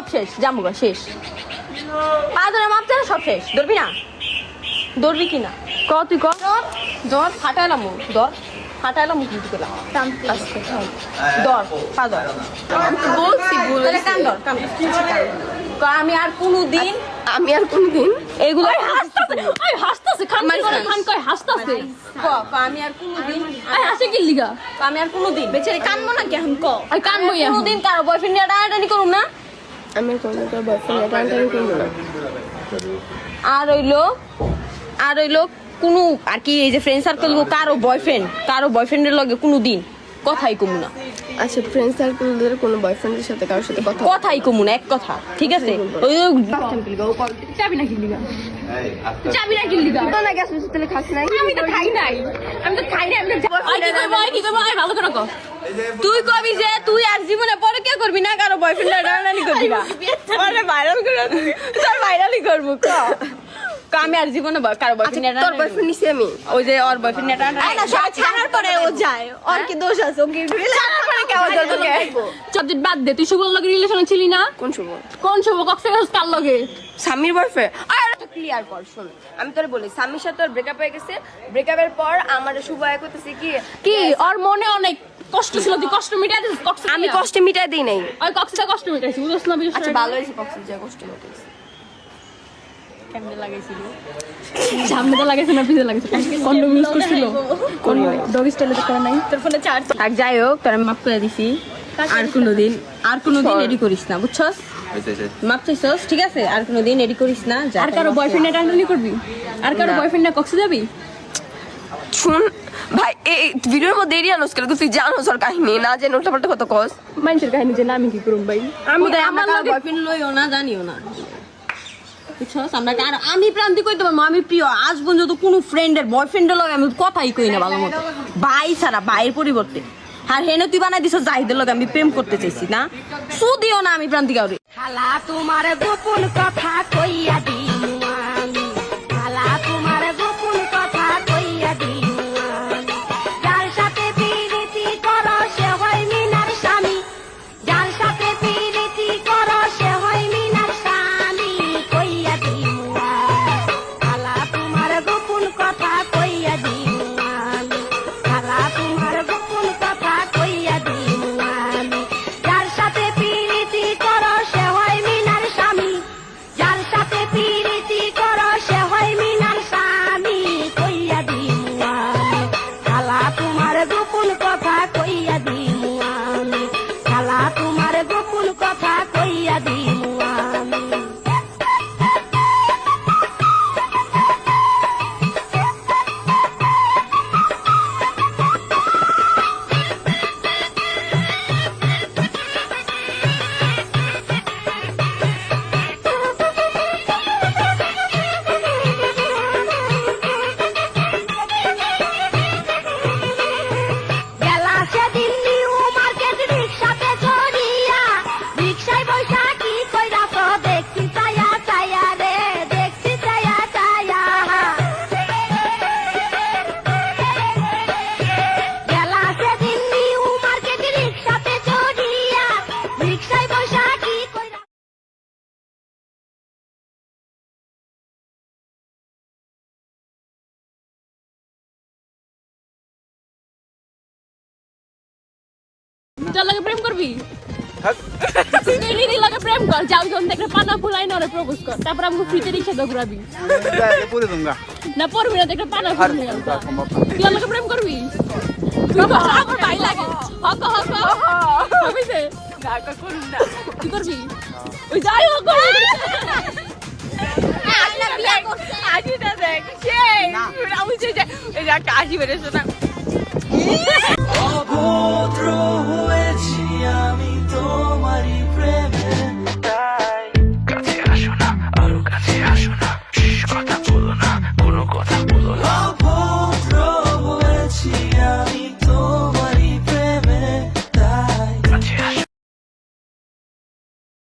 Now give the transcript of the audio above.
সব শেষ জামুগা শেষ। পা ধরে মাপ চালা সব শেষ। ধরবি না? ধরবি কি না? ক তুই ক? ধর ফাটাইলাম ধর। ফাটাইলাম কিন্তু পেলাম ধর পা ধর। বলছি তাহলে কান ধর কান আমি আর কোনো দিন আমি আর কোনদিন এগুলো আই হাসতাছে। খান মারিস করে না। খান কয় হাসতাছে। ক, ক, আমি আর কোনো দিন আই হাসে কি লিগা? আমি আর কোনো দিন বেচারি কানবো না ক? আই কান কোনো দিন কারও বয়ফ্রেন্ড নিয়ে করুম না? আমি আর কোনদিন তোর বয়ফ্রেন্ড টানটানি করব না। আর হইল আর হইল কোনো আর কি এই যে ফ্রেন্ড সার্কেল কারও বয়ফ্রেন্ড কারও বয়ফ্রেন্ডের লগে কোনো দিন কথাই কমু না। আচ্ছা ফ্রেন্ড সার্কেলদের কোনো বয়ফ্রেন্ডের সাথে কারোর সাথে কথা কথাই কমু না এক কথা ঠিক আছে? ওই চাবি না কি লিগা চাবি না কি লিগা তো না গ্যাস তাহলে খাস নাই। আমি তো খাই নাই। আমি তো খাই নাই আমি কি করব? ভালো করে তুই কবি যে তুই আর জীবনে পরে কে করবি? না কারও বয়ফ্রেন্ড টানাটানি করবি না। আরে ভাইরাল করে। তোর ভাইরালই করব ক? আমি আর জীবনে কারও বয়ফ্রেন্ড আচ্ছা, তোর বয়ফ্রেন্ড নিছি আমি। ওই যে ওর বয়ফ্রেন্ড টানাটানি ছাড়ার পরে ও যায়। ওর কি দোষ আছে? ওকে ছাড়ার পরে কেমন যায় তোকে সাবজেক্ট বাদ দে। তুই শুভর লগে রিলেশনে ছিলি না? কোন শুভ কোন শুভ কক্সবাজার কার লগে? স্বামীর বয়ফ্রেন্ড ক্লিয়ার কর শোন। আমি তোরে বলি স্বামীর সাথে তোর ব্রেকআপ হয়ে গেছে। ব্রেকআপের পর আমার শুভ আয় করতেছে কি? কি? ওর মনে অনেক কষ্ট ছিল তুই কষ্ট মিটাই দিস কষ্ট আমি কষ্টে মিটাই দিই নাই। ওই কক্সিটা কষ্ট মিটাইছি বুঝছ না বুঝছ আচ্ছা ভালো হয়েছে যা কষ্ট মিটাইছে। কেমনে লাগাইছিল? সামনে তো লাগাইছে না পিছে লাগাইছে। কন্ডম ইউজ করছিল? ডগ স্টাইলে তো করে নাই? তোর ফোনে চার্জ থাক যাই হোক তোর আমি মাফ করে দিছি। আর কোনোদিন আর কোনোদিন এডি করিস না বুঝছস? মাপ চাইছস ঠিক আছে আর কোনোদিন এডি করিস না আর কারও বয়ফ্রেন্ড টানটানি করবি? আর কারও বয়ফ্রেন্ড না কক্সে যাবি? শুন ভাই এই ভিডিওর মধ্যে এরিয়া নস করে তুই জানোস ওর কাহিনী না জেনে উল্টা পাল্টা কত কস? মানুষের কাহিনী যে আমি কি করব ভাই? আমি আমি আমার লগে বয়ফ্রেন্ড লইও না জানিও না। বুঝছস? আমরা আর আমি প্রান্তি আমি প্রিয়। আজ পর্যন্ত কোনো ফ্রেন্ডের বয়ফ্রেন্ডের লগে আমি কথাই কই না ভালো মতো। ভাই ছাড়া ভাইয়ের পরিবর্তে। আর হেনে তুই বানাই দিছ জাহিদের লগে আমি প্রেম করতে চাইছি না? সুদিও না আমি প্রান্তি কাউরে। খালা তোমার গোপন কথা কইয়া দিনু যার লাগে প্রেম করবি? দিদি লাগে প্রেম কর যাও যখন দেখে পানা ফুলাই না প্রপোজ কর। তারপর আমাকে ফ্রিতে রিক্সা দাও ঘুরাবি। পুরে দুঙ্গা না পড়বি না দেখে পানা ফুলাই তুই প্রেম করবি? তুই কর, আমার ভাই লাগে। হক হক হবি সে কি করবি? ওই যাই হোক আজিটা দেখ সেই আমি যে এই যে কাশি বেরেছে না। I'll go through it.